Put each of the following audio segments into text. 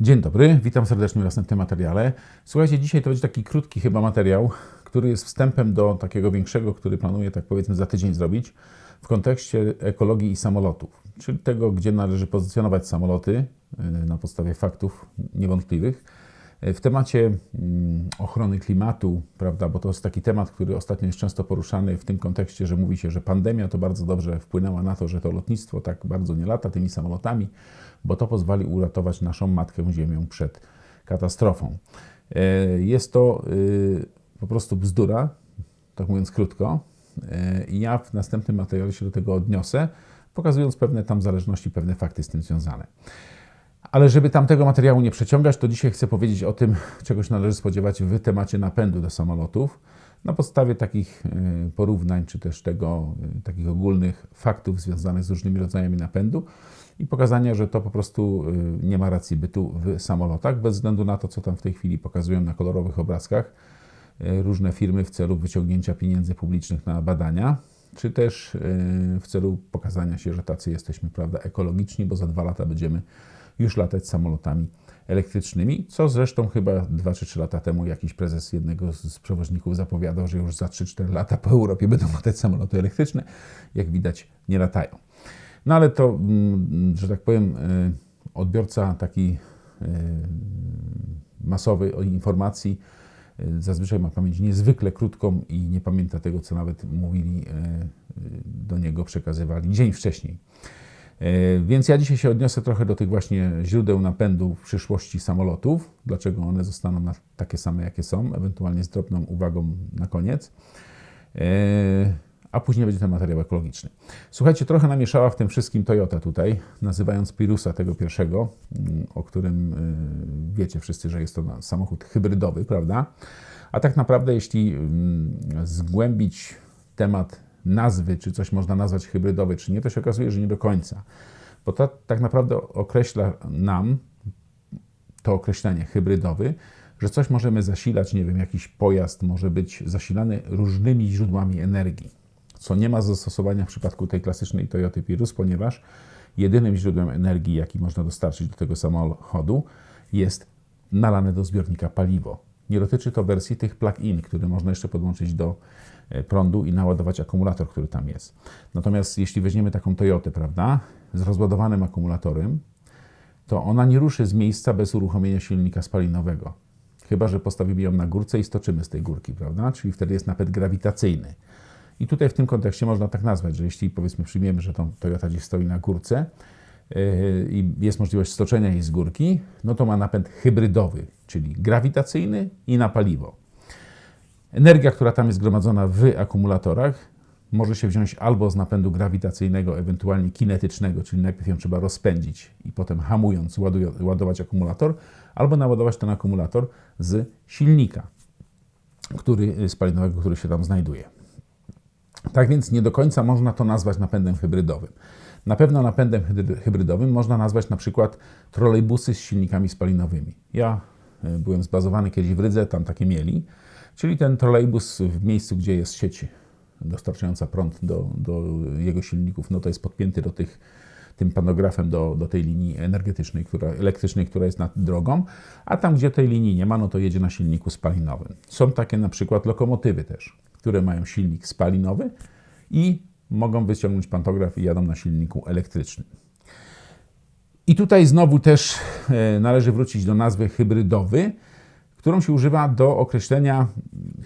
Dzień dobry, witam serdecznie w następnym materiale. Słuchajcie, dzisiaj to będzie taki krótki chyba materiał, który jest wstępem do takiego większego, który planuję tak powiedzmy za tydzień zrobić w kontekście ekologii i samolotów, czyli tego, gdzie należy pozycjonować samoloty y, na podstawie faktów niewątpliwych. Y, W temacie mm, ochrony klimatu, prawda, bo to jest taki temat, który ostatnio jest często poruszany w tym kontekście, że mówi się, że pandemia to bardzo dobrze wpłynęła na to, że to lotnictwo tak bardzo nie lata tymi samolotami, bo to pozwoli uratować naszą matkę Ziemią przed katastrofą. E, Jest to y, po prostu bzdura, tak mówiąc krótko. E, I ja w następnym materiale się do tego odniosę, pokazując pewne tam zależności, pewne fakty z tym związane. Ale żeby tamtego materiału nie przeciągać, to dzisiaj chcę powiedzieć o tym, czego się należy spodziewać w temacie napędu do samolotów. Na podstawie takich y, porównań, czy też tego, y, takich ogólnych faktów związanych z różnymi rodzajami napędu i pokazania, że to po prostu y, nie ma racji bytu w samolotach, bez względu na to, co tam w tej chwili pokazują na kolorowych obrazkach różne firmy w celu wyciągnięcia pieniędzy publicznych na badania, czy też w celu pokazania się, że tacy jesteśmy, prawda, ekologiczni, bo za dwa lata będziemy już latać samolotami elektrycznymi, co zresztą chyba 2 czy 3 lata temu jakiś prezes jednego z przewoźników zapowiadał, że już za 3-4 lata po Europie będą latać samoloty elektryczne. Jak widać, nie latają. No ale to, mm, że tak powiem, y, odbiorca taki y, masowy informacji y, zazwyczaj ma pamięć niezwykle krótką i nie pamięta tego, co nawet mówili do niego, przekazywali dzień wcześniej. E, Więc ja dzisiaj się odniosę trochę do tych właśnie źródeł napędu w przyszłości samolotów, dlaczego one zostaną takie same, jakie są, ewentualnie z drobną uwagą na koniec. E, A później będzie ten materiał ekologiczny. Słuchajcie, trochę namieszała w tym wszystkim Toyota tutaj, nazywając Pirusa tego pierwszego, mm, o którym y, wiecie wszyscy, że jest to samochód hybrydowy, prawda? A tak naprawdę, jeśli mm, zgłębić temat nazwy, czy coś można nazwać hybrydowy, czy nie, to się okazuje, że nie do końca. Bo to tak naprawdę określa nam, to określenie hybrydowy, że coś możemy zasilać, nie wiem, jakiś pojazd może być zasilany różnymi źródłami energii, co nie ma zastosowania w przypadku tej klasycznej Toyoty Pirus, ponieważ jedynym źródłem energii, jaki można dostarczyć do tego samochodu, jest nalane do zbiornika paliwo. Nie dotyczy to wersji tych plug-in, które można jeszcze podłączyć do e, prądu i naładować akumulator, który tam jest. Natomiast jeśli weźmiemy taką Toyotę, prawda, z rozładowanym akumulatorem, to ona nie ruszy z miejsca bez uruchomienia silnika spalinowego. Chyba, że postawimy ją na górce i stoczymy z tej górki, prawda? Czyli wtedy jest napęd grawitacyjny. I tutaj w tym kontekście można tak nazwać, że jeśli powiedzmy przyjmiemy, że tą Toyota gdzieś stoi na górce i jest możliwość stoczenia jej z górki, no to ma napęd hybrydowy, czyli grawitacyjny i na paliwo. Energia, która tam jest zgromadzona w akumulatorach, może się wziąć albo z napędu grawitacyjnego, ewentualnie kinetycznego, czyli najpierw ją trzeba rozpędzić i potem hamując ładować akumulator, albo naładować ten akumulator z silnika który, spalinowego, który się tam znajduje. Tak więc nie do końca można to nazwać napędem hybrydowym. Na pewno napędem hybrydowym można nazwać na przykład trolejbusy z silnikami spalinowymi. Ja y, byłem zbazowany kiedyś w Rydze, tam takie mieli, czyli ten trolejbus w miejscu, gdzie jest sieć dostarczająca prąd do, do jego silników, no to jest podpięty do tych, tym panografem do, do tej linii energetycznej, która, elektrycznej, która jest nad drogą, a tam, gdzie tej linii nie ma, no to jedzie na silniku spalinowym. Są takie na przykład lokomotywy też, które mają silnik spalinowy i mogą wyciągnąć pantograf i jadą na silniku elektrycznym. I tutaj znowu też e, należy wrócić do nazwy hybrydowy, którą się używa do określenia,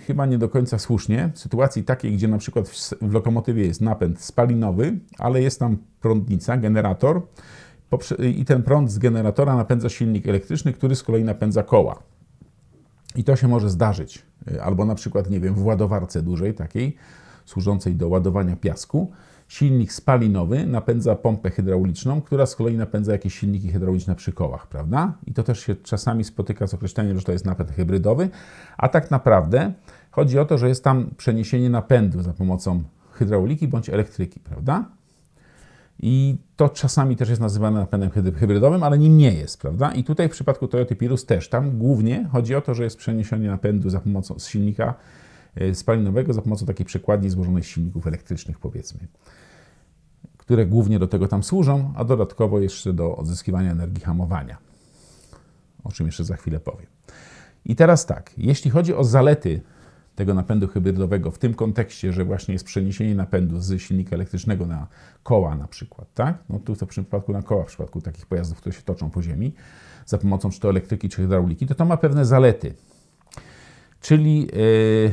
chyba nie do końca słusznie, sytuacji takiej, gdzie na przykład w, lokomotywie jest napęd spalinowy, ale jest tam prądnica, generator i ten prąd z generatora napędza silnik elektryczny, który z kolei napędza koła. I to się może zdarzyć, albo na przykład, nie wiem, w ładowarce dużej takiej, służącej do ładowania piasku, silnik spalinowy napędza pompę hydrauliczną, która z kolei napędza jakieś silniki hydrauliczne przy kołach, prawda? I to też się czasami spotyka z określeniem, że to jest napęd hybrydowy, a tak naprawdę chodzi o to, że jest tam przeniesienie napędu za pomocą hydrauliki bądź elektryki, prawda? I to czasami też jest nazywane napędem hybrydowym, ale nim nie jest, prawda? I tutaj w przypadku Toyota Pirus też tam głównie chodzi o to, że jest przeniesienie napędu za pomocą z silnika y, spalinowego za pomocą takiej przekładni złożonej z silników elektrycznych, powiedzmy, które głównie do tego tam służą, a dodatkowo jeszcze do odzyskiwania energii hamowania. o czym jeszcze za chwilę powiem. I teraz tak, jeśli chodzi o zalety tego napędu hybrydowego w tym kontekście, że właśnie jest przeniesienie napędu z silnika elektrycznego na koła na przykład, tak? No tu w przypadku na koła, w przypadku takich pojazdów, które się toczą po ziemi, za pomocą czy to elektryki, czy hydrauliki, to to ma pewne zalety. Czyli yy,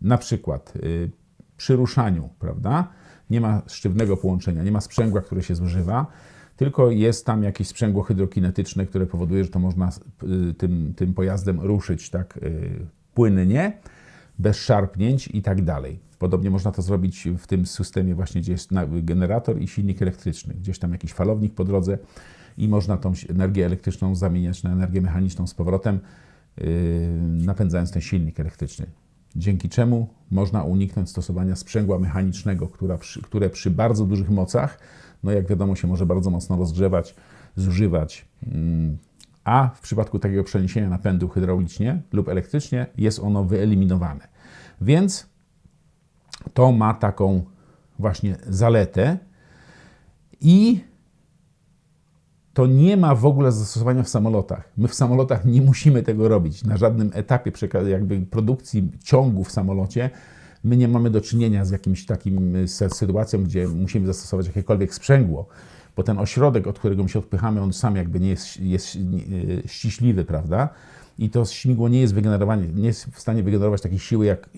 na przykład yy, przy ruszaniu, prawda? Nie ma sztywnego połączenia, nie ma sprzęgła, które się zużywa, tylko jest tam jakieś sprzęgło hydrokinetyczne, które powoduje, że to można yy, tym, tym pojazdem ruszyć tak y, płynnie, bez szarpnięć i tak dalej. Podobnie można to zrobić w tym systemie właśnie, gdzie jest generator i silnik elektryczny. Gdzieś tam jakiś falownik po drodze i można tą energię elektryczną zamieniać na energię mechaniczną z powrotem, yy, napędzając ten silnik elektryczny. Dzięki czemu można uniknąć stosowania sprzęgła mechanicznego, przy, które przy bardzo dużych mocach, no jak wiadomo, się może bardzo mocno rozgrzewać, zużywać. Yy, a w przypadku takiego przeniesienia napędu hydraulicznie lub elektrycznie jest ono wyeliminowane. Więc to ma taką właśnie zaletę i to nie ma w ogóle zastosowania w samolotach. My w samolotach nie musimy tego robić. Na żadnym etapie jakby produkcji ciągu w samolocie my nie mamy do czynienia z jakimś takim sytuacją, gdzie musimy zastosować jakiekolwiek sprzęgło, bo ten ośrodek, od którego my się odpychamy, on sam jakby nie jest, jest ściśliwy, prawda? I to śmigło nie jest nie jest w stanie wygenerować takiej siły jak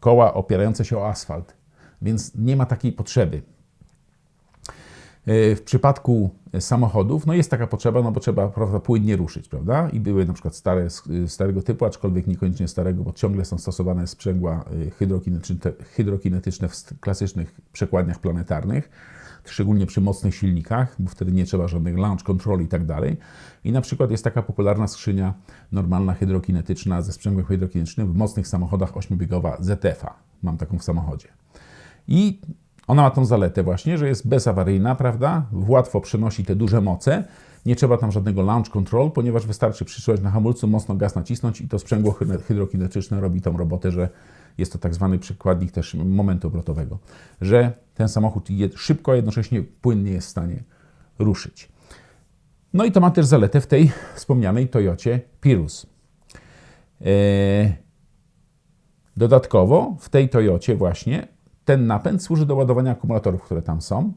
koła opierające się o asfalt. Więc nie ma takiej potrzeby. W przypadku samochodów, no jest taka potrzeba, no bo trzeba prawda, płynnie ruszyć, prawda? I były na przykład stare, starego typu, aczkolwiek niekoniecznie starego, bo ciągle są stosowane sprzęgła y, hydrokinetyczne, hydrokinetyczne w klasycznych przekładniach planetarnych, szczególnie przy mocnych silnikach, bo wtedy nie trzeba żadnych launch control i tak dalej. I na przykład jest taka popularna skrzynia normalna hydrokinetyczna ze sprzęgłem hydrokinetycznym w mocnych samochodach 8-biegowa ZF-a. Mam taką w samochodzie. I ona ma tą zaletę właśnie, że jest bezawaryjna, prawda? Łatwo przenosi te duże moce. Nie trzeba tam żadnego launch control, ponieważ wystarczy przytrzymać na hamulcu, mocno gaz nacisnąć i to sprzęgło hydrokinetyczne robi tą robotę, że jest to tak zwany przykładnik też momentu obrotowego, że ten samochód szybko, a jednocześnie płynnie jest w stanie ruszyć. No i to ma też zaletę w tej wspomnianej Toyocie Pirus. Eee, dodatkowo w tej Toyocie właśnie ten napęd służy do ładowania akumulatorów, które tam są,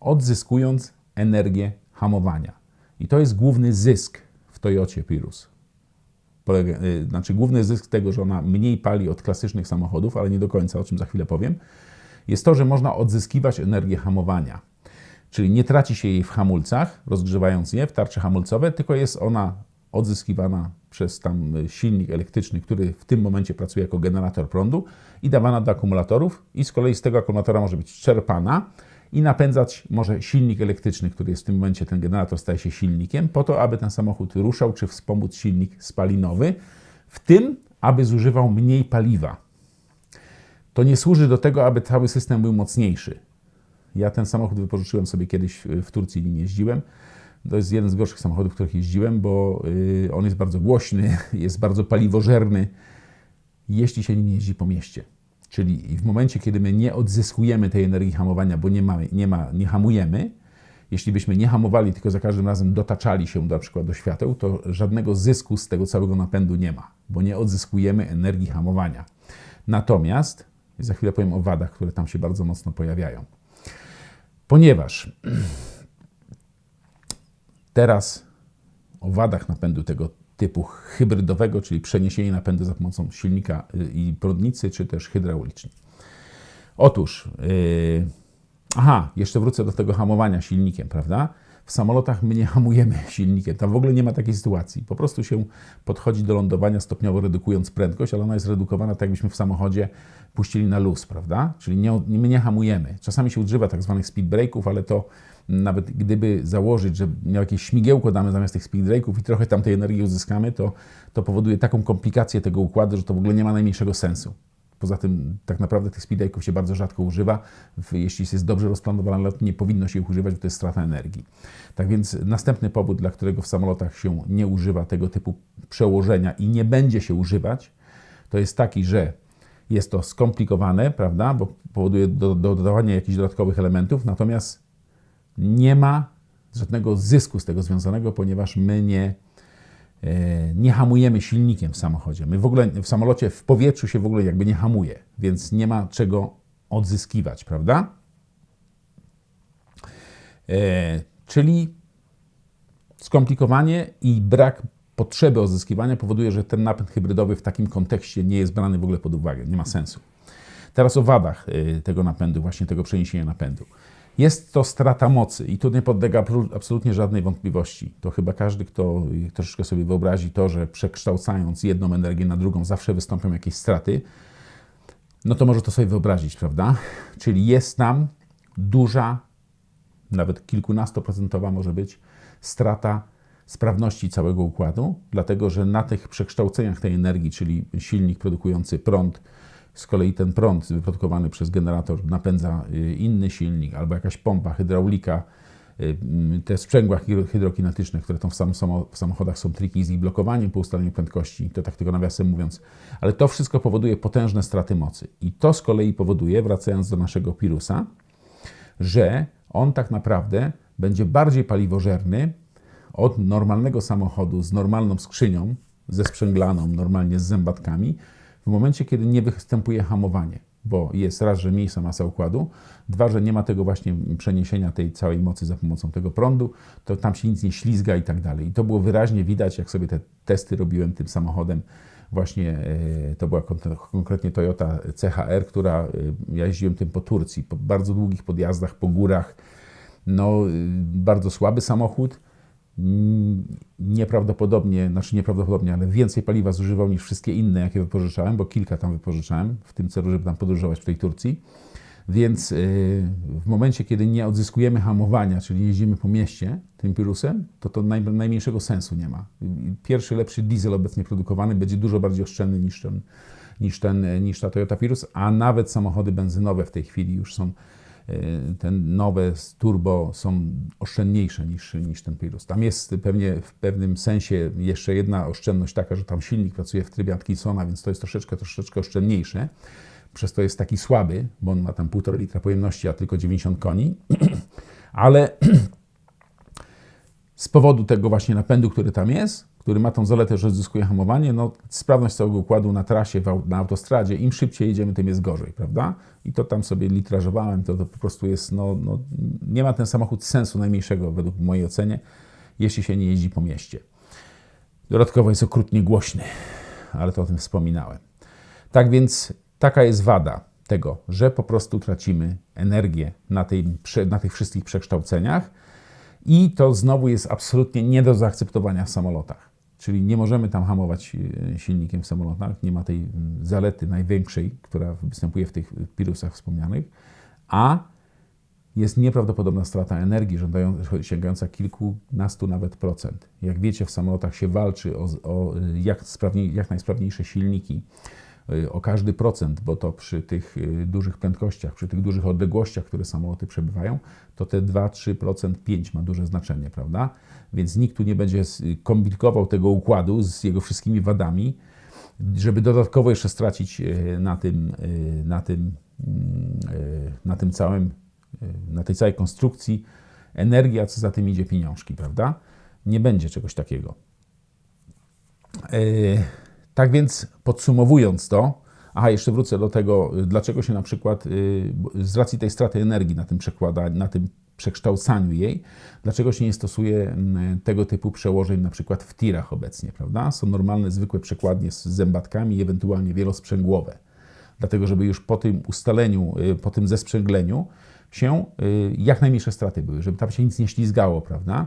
odzyskując energię hamowania. I to jest główny zysk w Toyocie Pirus. Polega, y, znaczy główny zysk tego, że ona mniej pali od klasycznych samochodów, ale nie do końca, o czym za chwilę powiem, jest to, że można odzyskiwać energię hamowania. Czyli nie traci się jej w hamulcach, rozgrzewając je w tarcze hamulcowe, tylko jest ona odzyskiwana przez tam silnik elektryczny, który w tym momencie pracuje jako generator prądu i dawana do akumulatorów i z kolei z tego akumulatora może być czerpana i napędzać może silnik elektryczny, który jest w tym momencie, ten generator staje się silnikiem, po to, aby ten samochód ruszał, czy wspomóc silnik spalinowy, w tym, aby zużywał mniej paliwa. To nie służy do tego, aby cały system był mocniejszy. Ja ten samochód wypożyczyłem sobie kiedyś w Turcji, nim jeździłem. To jest jeden z gorszych samochodów, w których jeździłem, bo y, on jest bardzo głośny, jest bardzo paliwożerny, jeśli się nim jeździ po mieście. Czyli w momencie, kiedy my nie odzyskujemy tej energii hamowania, bo nie, nie, ma, nie hamujemy, jeśli byśmy nie hamowali, tylko za każdym razem dotaczali się na przykład do świateł, to żadnego zysku z tego całego napędu nie ma, bo nie odzyskujemy energii hamowania. Natomiast, za chwilę powiem o wadach, które tam się bardzo mocno pojawiają. Ponieważ teraz o wadach napędu tego typu hybrydowego, czyli przeniesienie napędu za pomocą silnika y, i prądnicy, czy też hydraulicznie. Otóż, yy, aha, jeszcze wrócę do tego hamowania silnikiem, prawda? W samolotach my nie hamujemy silnikiem, tam w ogóle nie ma takiej sytuacji. Po prostu się podchodzi do lądowania stopniowo redukując prędkość, ale ona jest redukowana tak, jakbyśmy w samochodzie puścili na luz, prawda? Czyli nie, my nie hamujemy. Czasami się używa tak zwanych speed brake'ów, ale to nawet gdyby założyć, że jakieś śmigiełko damy zamiast tych speed brake'ów i trochę tam tej energii uzyskamy, to, to powoduje taką komplikację tego układu, że to w ogóle nie ma najmniejszego sensu. Poza tym tak naprawdę tych speed się bardzo rzadko używa. Jeśli jest dobrze rozplanowany lot, nie powinno się ich używać, bo to jest strata energii. Tak więc następny powód, dla którego w samolotach się nie używa tego typu przełożenia i nie będzie się używać, to jest taki, że jest to skomplikowane, prawda, bo powoduje do, do dodawania jakichś dodatkowych elementów, natomiast nie ma żadnego zysku z tego związanego, ponieważ my nie nie hamujemy silnikiem w samochodzie. My w ogóle w samolocie, w powietrzu się w ogóle jakby nie hamuje, więc nie ma czego odzyskiwać, prawda? E, czyli skomplikowanie i brak potrzeby odzyskiwania powoduje, że ten napęd hybrydowy w takim kontekście nie jest brany w ogóle pod uwagę, nie ma sensu. Teraz o wadach y, tego napędu, właśnie tego przeniesienia napędu. Jest to strata mocy i tu nie podlega absolutnie żadnej wątpliwości. To chyba każdy, kto troszeczkę sobie wyobrazi to, że przekształcając jedną energię na drugą zawsze wystąpią jakieś straty, no to może to sobie wyobrazić, prawda? Czyli jest tam duża, nawet kilkunastoprocentowa może być strata sprawności całego układu, dlatego że na tych przekształceniach tej energii, czyli silnik produkujący prąd, z kolei ten prąd wyprodukowany przez generator napędza y, inny silnik albo jakaś pompa, hydraulika, y, te sprzęgła hydrokinetyczne, które tam w samochodach są triki z ich blokowaniem po ustaleniu prędkości, to tak tylko nawiasem mówiąc, ale to wszystko powoduje potężne straty mocy. I to z kolei powoduje, wracając do naszego Pirusa, że on tak naprawdę będzie bardziej paliwożerny od normalnego samochodu z normalną skrzynią, ze sprzęglaną, normalnie z zębatkami, w momencie, kiedy nie występuje hamowanie, bo jest raz, że mniejsza masa układu, dwa, że nie ma tego właśnie przeniesienia tej całej mocy za pomocą tego prądu, to tam się nic nie ślizga i tak dalej. I to było wyraźnie widać, jak sobie te testy robiłem tym samochodem. Właśnie e, to była konkretnie Toyota CHR, która e, ja jeździłem tym po Turcji, po bardzo długich podjazdach, po górach. No, y, bardzo słaby samochód nieprawdopodobnie, znaczy nieprawdopodobnie, ale więcej paliwa zużywał niż wszystkie inne, jakie wypożyczałem, bo kilka tam wypożyczałem w tym celu, żeby tam podróżować w tej Turcji. Więc y, w momencie, kiedy nie odzyskujemy hamowania, czyli jeździmy po mieście tym Pirusem, to to naj, najmniejszego sensu nie ma. Pierwszy, lepszy diesel obecnie produkowany będzie dużo bardziej oszczędny niż ten, niż, ten, niż ta Toyota Pirus, a nawet samochody benzynowe w tej chwili już są te nowe turbo są oszczędniejsze niż, niż ten Pirus. Tam jest pewnie w pewnym sensie jeszcze jedna oszczędność taka, że tam silnik pracuje w trybie Atkinsona, więc to jest troszeczkę, troszeczkę oszczędniejsze. Przez to jest taki słaby, bo on ma tam 1,5 litra pojemności, a tylko 90 koni. Ale z powodu tego właśnie napędu, który tam jest, który ma tą zaletę, że zyskuje hamowanie, no sprawność całego układu na trasie, na autostradzie, im szybciej jedziemy, tym jest gorzej, prawda? I to tam sobie litrażowałem, to, to po prostu jest, no, no, nie ma ten samochód sensu najmniejszego według mojej ocenie, jeśli się nie jeździ po mieście. Dodatkowo jest okrutnie głośny, ale to o tym wspominałem. Tak więc taka jest wada tego, że po prostu tracimy energię na, tej, na tych wszystkich przekształceniach i to znowu jest absolutnie nie do zaakceptowania w samolotach. Czyli nie możemy tam hamować e, silnikiem w samolotach, nie ma tej zalety największej, która występuje w tych pirusach wspomnianych, a jest nieprawdopodobna strata energii, sięgająca kilkunastu nawet procent. Jak wiecie, w samolotach się walczy o, o jak, jak najsprawniejsze silniki, o każdy procent, bo to przy tych y, dużych prędkościach, przy tych dużych odległościach, które samoloty przebywają, to te 2-3%, 5% ma duże znaczenie, prawda? Więc nikt tu nie będzie komplikował tego układu z jego wszystkimi wadami, żeby dodatkowo jeszcze stracić y, na tym, y, na tym, mm, na tym całym, na tej całej konstrukcji energii, a co za tym idzie pieniążki, prawda? Nie będzie czegoś takiego. Tak więc podsumowując to, aha, jeszcze wrócę do tego, dlaczego się na przykład y, z racji tej straty energii na tym przekładaniu, na tym przekształcaniu jej, dlaczego się nie stosuje mm, tego typu przełożeń na przykład w tirach obecnie, prawda? Są normalne, zwykłe przekładnie z zębatkami, ewentualnie wielosprzęgłowe. Dlatego, żeby już po tym ustaleniu, y, po tym zesprzęgleniu się y, jak najmniejsze straty były, żeby tam się nic nie ślizgało, prawda?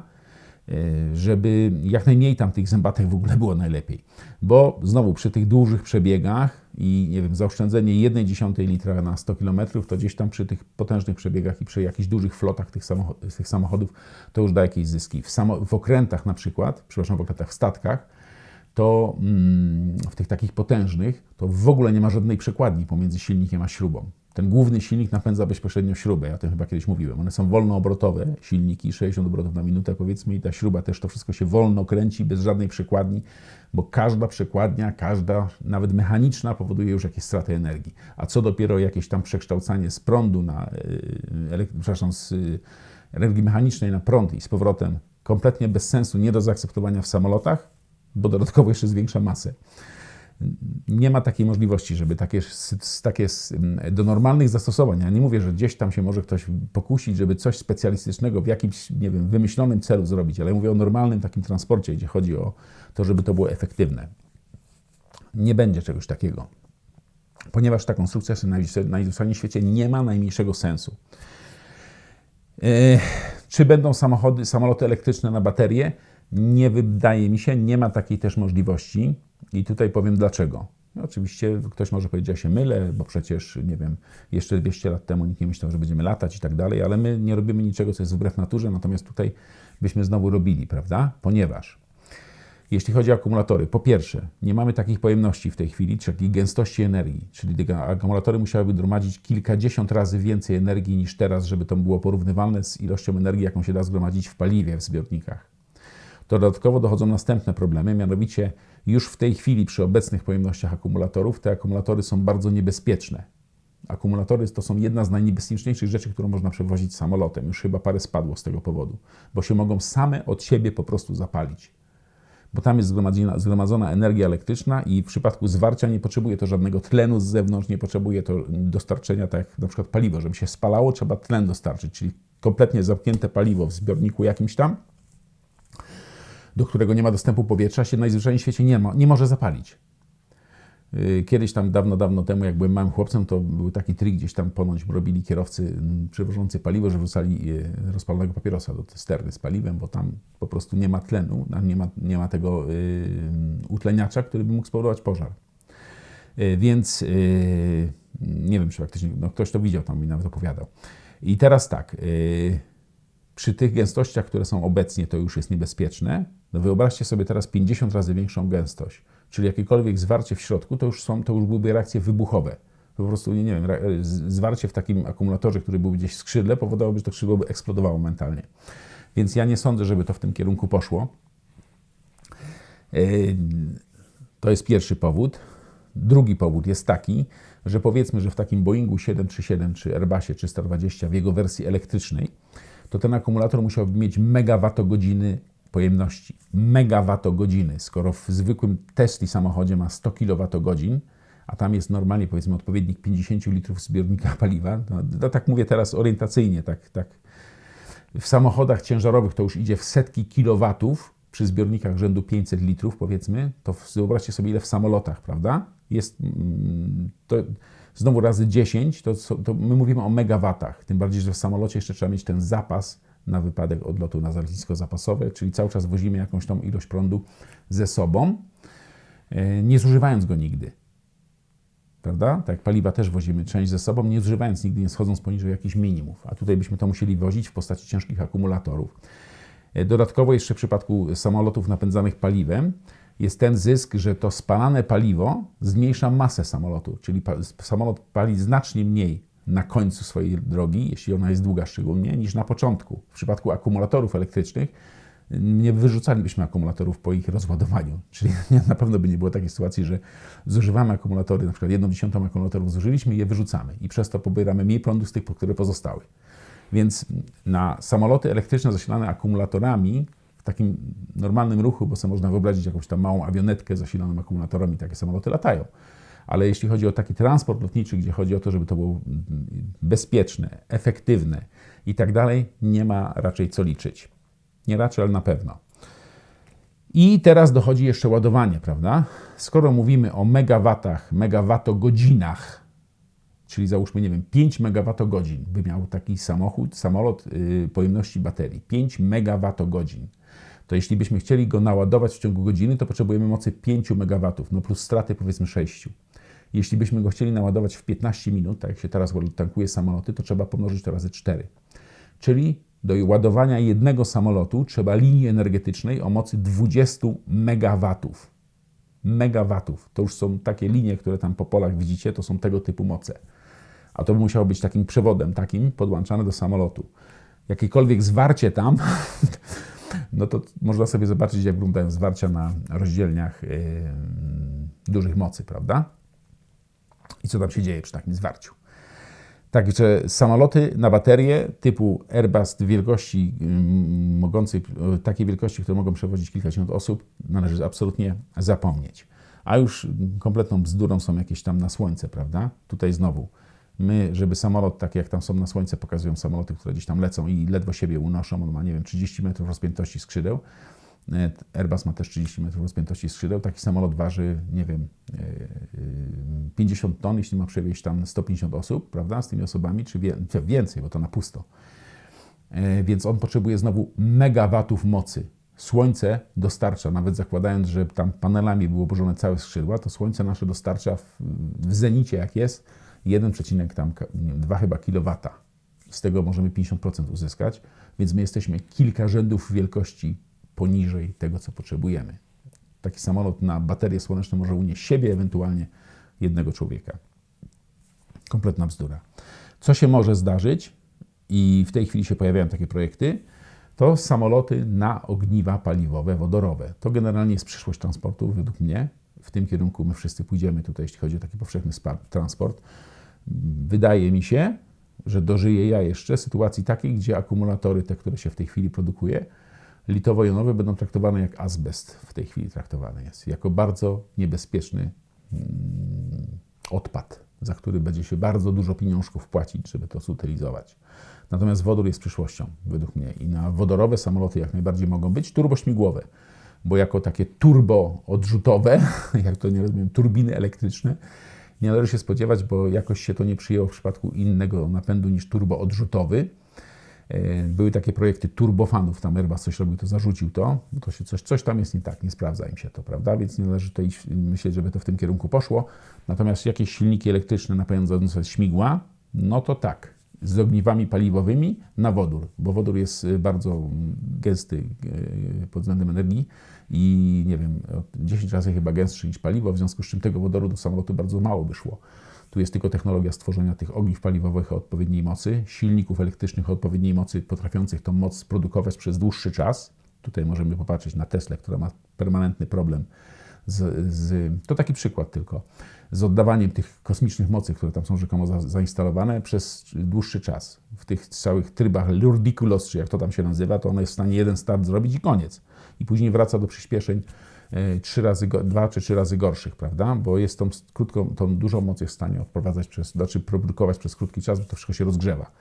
E, żeby jak najmniej tam tych zębatek w ogóle było najlepiej. Bo znowu przy tych dużych przebiegach i nie wiem, zaoszczędzenie 1,1 litra na 100 km, to gdzieś tam przy tych potężnych przebiegach i przy jakichś dużych flotach tych, tych samochodów to już da jakieś zyski. W, w okrętach na przykład, przepraszam, w okrętach, w statkach, to mm, w tych takich potężnych, to w ogóle nie ma żadnej przekładni pomiędzy silnikiem a śrubą. Ten główny silnik napędza bezpośrednio śrubę, ja o tym chyba kiedyś mówiłem. One są wolnoobrotowe, silniki 60 obrotów na minutę powiedzmy i ta śruba też to wszystko się wolno kręci, bez żadnej przekładni, bo każda przekładnia, każda, nawet mechaniczna powoduje już jakieś straty energii. A co dopiero jakieś tam przekształcanie z prądu na, yy, przepraszam, z yy, energii mechanicznej na prąd i z powrotem, kompletnie bez sensu, nie do zaakceptowania w samolotach, bo dodatkowo jeszcze zwiększa masę. Nie ma takiej możliwości, żeby takie, takie do normalnych zastosowań, ja nie mówię, że gdzieś tam się może ktoś pokusić, żeby coś specjalistycznego w jakimś, nie wiem, wymyślonym celu zrobić, ale mówię o normalnym takim transporcie, gdzie chodzi o to, żeby to było efektywne. Nie będzie czegoś takiego, ponieważ ta konstrukcja na industrialnym świecie nie ma najmniejszego sensu. E, czy będą samochody, samoloty elektryczne na baterie? Nie wydaje mi się, nie ma takiej też możliwości. I tutaj powiem dlaczego. Oczywiście ktoś może powiedzieć, że się mylę, bo przecież, nie wiem, jeszcze 200 lat temu nikt nie myślał, że będziemy latać i tak dalej, ale my nie robimy niczego, co jest wbrew naturze, natomiast tutaj byśmy znowu robili, prawda? Ponieważ jeśli chodzi o akumulatory, po pierwsze, nie mamy takich pojemności w tej chwili, czy takiej gęstości energii, czyli akumulatory musiałyby gromadzić kilkadziesiąt razy więcej energii niż teraz, żeby to było porównywalne z ilością energii, jaką się da zgromadzić w paliwie w zbiornikach. Dodatkowo dochodzą następne problemy, mianowicie już w tej chwili przy obecnych pojemnościach akumulatorów te akumulatory są bardzo niebezpieczne. Akumulatory to są jedna z najniebezpieczniejszych rzeczy, którą można przewozić samolotem. Już chyba parę spadło z tego powodu, bo się mogą same od siebie po prostu zapalić. Bo tam jest zgromadzona, zgromadzona energia elektryczna i w przypadku zwarcia nie potrzebuje to żadnego tlenu z zewnątrz, nie potrzebuje to dostarczenia, tak jak na przykład paliwo. Żeby się spalało, trzeba tlen dostarczyć, czyli kompletnie zamknięte paliwo w zbiorniku jakimś tam do którego nie ma dostępu powietrza, się najzwyczajniej w świecie nie, ma, nie może zapalić. Y, kiedyś tam dawno, dawno temu, jak byłem małym chłopcem, to był taki trik, gdzieś tam ponoć robili kierowcy przewożący paliwo, że wrzucali y, rozpalonego papierosa do sterny z paliwem, bo tam po prostu nie ma tlenu, nie ma, nie ma tego y, utleniacza, który by mógł spowodować pożar. Więc nie wiem, czy faktycznie no, ktoś to widział, tam mi nawet opowiadał. I teraz tak, przy tych gęstościach, które są obecnie, to już jest niebezpieczne. No wyobraźcie sobie teraz 50 razy większą gęstość, czyli jakiekolwiek zwarcie w środku, to już, są, to już byłyby reakcje wybuchowe. Po prostu, nie, nie wiem, zwarcie w takim akumulatorze, który był gdzieś w skrzydle, powodowałoby, że to skrzydło by eksplodowało mentalnie. Więc ja nie sądzę, żeby to w tym kierunku poszło. E, to jest pierwszy powód. Drugi powód jest taki, że powiedzmy, że w takim Boeingu 737 czy Airbusie 320 w jego wersji elektrycznej to ten akumulator musiałby mieć megawattogodziny pojemności. Megawattogodziny. Skoro w zwykłym Tesli samochodzie ma 100 kWh, a tam jest normalnie powiedzmy odpowiednik 50 litrów zbiornika paliwa, no, no, tak mówię teraz orientacyjnie, tak, tak. W samochodach ciężarowych to już idzie w setki kilowatów, przy zbiornikach rzędu 500 litrów powiedzmy, to wyobraźcie sobie ile w samolotach, prawda? Jest, mm, to, znowu razy 10, to, to my mówimy o megawatach. Tym bardziej, że w samolocie jeszcze trzeba mieć ten zapas na wypadek odlotu na lotnisko zapasowe, czyli cały czas wozimy jakąś tą ilość prądu ze sobą, e, nie zużywając go nigdy. Prawda? Tak paliwa też wozimy część ze sobą, nie zużywając nigdy, nie schodząc poniżej jakichś minimów. A tutaj byśmy to musieli wozić w postaci ciężkich akumulatorów. E, dodatkowo jeszcze w przypadku samolotów napędzanych paliwem, jest ten zysk, że to spalane paliwo zmniejsza masę samolotu, czyli samolot pali znacznie mniej na końcu swojej drogi, jeśli ona jest długa szczególnie, niż na początku. W przypadku akumulatorów elektrycznych nie wyrzucalibyśmy akumulatorów po ich rozładowaniu. Czyli na pewno by nie było takiej sytuacji, że zużywamy akumulatory, na przykład jedną dziesiątą akumulatorów zużyliśmy i je wyrzucamy i przez to pobieramy mniej prądu z tych, które pozostały. Więc na samoloty elektryczne zasilane akumulatorami takim normalnym ruchu, bo sobie można wyobrazić jakąś tam małą awionetkę zasilaną akumulatorami, takie samoloty latają. Ale jeśli chodzi o taki transport lotniczy, gdzie chodzi o to, żeby to było bezpieczne, efektywne i tak dalej, nie ma raczej co liczyć. Nie raczej, ale na pewno. I teraz dochodzi jeszcze ładowanie, prawda? Skoro mówimy o megawatach, megawattogodzinach, czyli załóżmy, nie wiem, 5 megawattogodzin by miał taki samochód, samolot yy, pojemności baterii, 5 megawattogodzin to jeśli byśmy chcieli go naładować w ciągu godziny, to potrzebujemy mocy 5 MW, no plus straty powiedzmy 6. Jeśli byśmy go chcieli naładować w 15 minut, tak jak się teraz tankuje samoloty, to trzeba pomnożyć to razy 4. Czyli do ładowania jednego samolotu trzeba linii energetycznej o mocy 20 MW. Megawatów. To już są takie linie, które tam po polach widzicie, to są tego typu moce. A to by musiało być takim przewodem, takim podłączane do samolotu. Jakiekolwiek zwarcie tam no to można sobie zobaczyć, jak wyglądają zwarcia na rozdzielniach yy, dużych mocy, prawda? I co tam się dzieje przy takim zwarciu. Także samoloty na baterie typu Airbus wielkości mm, mogącej, e, takiej wielkości, które mogą przewozić kilkadziesiąt osób, należy absolutnie zapomnieć. A już kompletną bzdurą są jakieś tam na słońce, prawda? Tutaj znowu, my, żeby samolot, tak jak tam są na słońce, pokazują samoloty, które gdzieś tam lecą i ledwo siebie unoszą, on ma, nie wiem, 30 metrów rozpiętości skrzydeł, Airbus ma też 30 metrów rozpiętości skrzydeł. Taki samolot waży, nie wiem, 50 e, e, ton, jeśli ma przewieźć tam 150 osób, prawda, z tymi osobami, czy więcej, bo to na pusto. Więc on potrzebuje znowu megawatów mocy. Słońce dostarcza, nawet zakładając, że tam panelami było obłożone całe skrzydła, to słońce nasze dostarcza w, w zenicie, jak jest, 1,2 chyba kilowata. Z tego możemy 50% uzyskać, więc my jesteśmy kilka rzędów wielkości poniżej tego, co potrzebujemy. Taki samolot na baterię słoneczną może unieść siebie, ewentualnie jednego człowieka. Kompletna bzdura. Co się może zdarzyć, i w tej chwili się pojawiają takie projekty, to samoloty na ogniwa paliwowe, wodorowe. To generalnie jest przyszłość transportu, według mnie. W tym kierunku my wszyscy pójdziemy tutaj, jeśli chodzi o taki powszechny transport. Wydaje mi się, że dożyję ja jeszcze sytuacji takiej, gdzie akumulatory, te, które się w tej chwili produkuje, litowo-jonowe będą traktowane jak azbest w tej chwili traktowany jest, jako bardzo niebezpieczny mm, odpad, za który będzie się bardzo dużo pieniążków płacić, żeby to zutylizować. Natomiast wodór jest przyszłością, według mnie. I na wodorowe samoloty jak najbardziej mogą być turbośmigłowe, bo jako takie turbo odrzutowe, jak to nie rozumiem, turbiny elektryczne, nie należy się spodziewać, bo jakoś się to nie przyjęło w przypadku innego napędu niż turbo odrzutowy były takie projekty turbofanów, tam Airbus coś robił, to zarzucił to, to się coś, coś tam jest nie tak, nie sprawdza im się to, prawda? Więc nie należy tutaj myśleć, żeby to w tym kierunku poszło. Natomiast jakieś silniki elektryczne napędzające śmigła, no to tak, z ogniwami paliwowymi na wodór, bo wodór jest y, bardzo gęsty y, pod względem energii i nie wiem, 10 razy chyba gęstszy niż paliwo, w związku z czym tego wodoru do samolotu bardzo mało by szło. Tu jest tylko technologia stworzenia tych ogniw paliwowych o odpowiedniej mocy, silników elektrycznych o odpowiedniej mocy, potrafiących tą moc produkować przez dłuższy czas. Tutaj możemy popatrzeć na Tesla, która ma permanentny problem z, z, to taki przykład tylko, z oddawaniem tych kosmicznych mocy, które tam są rzekomo za, zainstalowane przez dłuższy czas. W tych całych trybach Lurdiculos, czy jak to tam się nazywa, to ona jest w stanie jeden start zrobić i koniec. I później wraca do przyspieszeń trzy razy, dwa czy trzy razy gorszych, prawda? Bo jest tą, krótką, tą dużą moc jest w stanie odprowadzać przez, znaczy produkować przez krótki czas, bo to wszystko się rozgrzewa.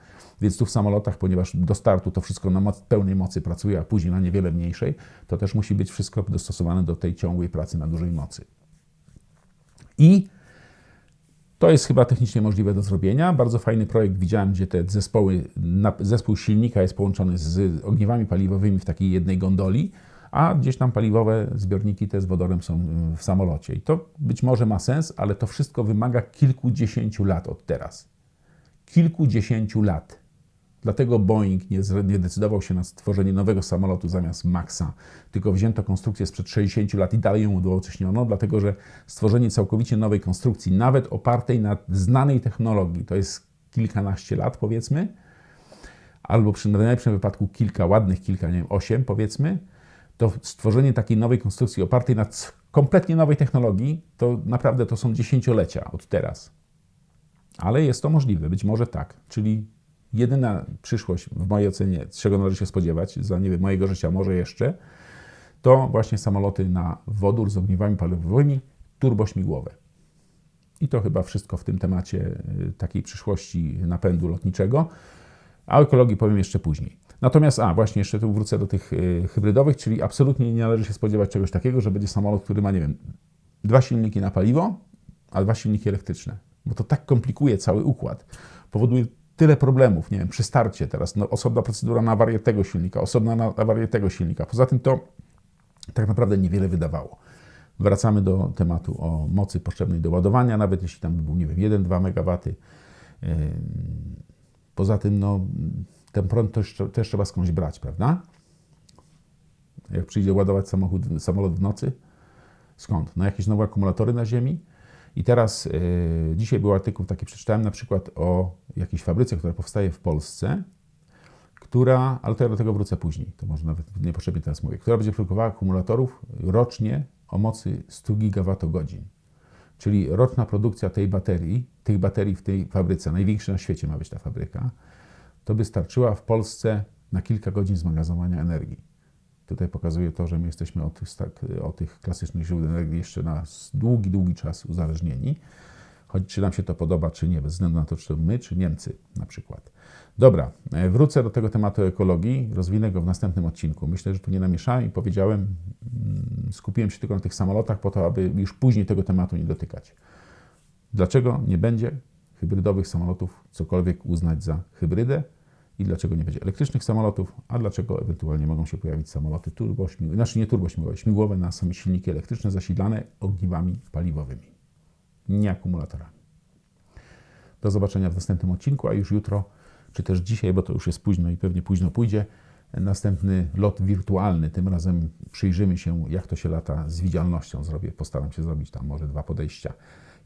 Więc tu w samolotach, ponieważ do startu to wszystko na moc, pełnej mocy pracuje, a później na niewiele mniejszej, to też musi być wszystko dostosowane do tej ciągłej pracy na dużej mocy. I to jest chyba technicznie możliwe do zrobienia. Bardzo fajny projekt widziałem, gdzie te zespoły, zespół silnika jest połączony z ogniwami paliwowymi w takiej jednej gondoli a gdzieś tam paliwowe zbiorniki te z wodorem są y, w samolocie. I to być może ma sens, ale to wszystko wymaga kilkudziesięciu lat od teraz. Kilkudziesięciu lat. Dlatego Boeing nie, decydował się na stworzenie nowego samolotu zamiast Maxa, tylko wzięto konstrukcję sprzed 60 lat i dalej ją udowodniono, dlatego że stworzenie całkowicie nowej konstrukcji, nawet opartej na znanej technologii, to jest kilkanaście lat powiedzmy, albo przy najlepszym wypadku kilka ładnych, kilka, nie wiem, osiem powiedzmy, to stworzenie takiej nowej konstrukcji opartej na kompletnie nowej technologii, to naprawdę to są dziesięciolecia od teraz. Ale jest to możliwe, być może tak. Czyli jedyna przyszłość, w mojej ocenie, czego należy się spodziewać, za nie wiem, mojego życia może jeszcze, to właśnie samoloty na wodór z ogniwami paliwowymi, turbośmigłowe. I to chyba wszystko w tym temacie y, takiej przyszłości napędu lotniczego. A o ekologii powiem jeszcze później. Natomiast, a właśnie jeszcze tu wrócę do tych y, hybrydowych, czyli absolutnie nie należy się spodziewać czegoś takiego, że będzie samolot, który ma, nie wiem, dwa silniki na paliwo, a dwa silniki elektryczne. Bo to tak komplikuje cały układ. Powoduje tyle problemów, nie wiem, przy starcie teraz, no, osobna procedura na awarię tego silnika, osobna na awarię tego silnika. Poza tym to tak naprawdę niewiele wydawało. Wracamy do tematu o mocy potrzebnej do ładowania, nawet jeśli tam by był, nie wiem, 1-2 MW. Poza tym, no, ten prąd też, też trzeba skądś brać, prawda? Jak przyjdzie ładować samochód, samolot w nocy, skąd? No jakieś nowe akumulatory na ziemi. I teraz yy, dzisiaj był artykuł taki, przeczytałem na przykład o jakiejś fabryce, która powstaje w Polsce, która, ale to ja do tego wrócę później, to może nawet niepotrzebnie teraz mówię, która będzie produkowała akumulatorów rocznie o mocy 100 gigawattogodzin. czyli roczna produkcja tej baterii, tych baterii w tej fabryce, największa na świecie ma być ta fabryka, to by starczyła w Polsce na kilka godzin zmagazynowania energii. Tutaj pokazuje to, że my jesteśmy od tych, od tych klasycznych źródeł energii jeszcze na długi, długi czas uzależnieni. Choć czy nam się to podoba, czy nie, bez względu na to, czy to my, czy Niemcy na przykład. Dobra, e, wrócę do tego tematu ekologii, rozwinę go w następnym odcinku. Myślę, że tu nie namieszałem i powiedziałem, mm, skupiłem się tylko na tych samolotach po to, aby już później tego tematu nie dotykać. Dlaczego nie będzie hybrydowych samolotów cokolwiek uznać za hybrydę i dlaczego nie będzie elektrycznych samolotów, a dlaczego ewentualnie mogą się pojawić samoloty turbośmigłowe, znaczy nie turbośmigłowe, śmigłowe na same silniki elektryczne zasilane ogniwami paliwowymi, nie akumulatorami. Do zobaczenia w następnym odcinku, a już jutro, czy też dzisiaj, bo to już jest późno i pewnie późno pójdzie, następny lot wirtualny. Tym razem przyjrzymy się, jak to się lata z widzialnością. Zrobię, postaram się zrobić tam może dwa podejścia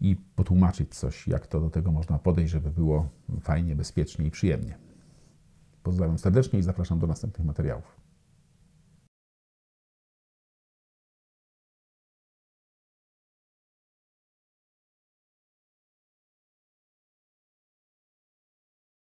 i potłumaczyć coś, jak to do tego można podejść, żeby było fajnie, bezpiecznie i przyjemnie. Pozdrawiam serdecznie i zapraszam do następnych materiałów.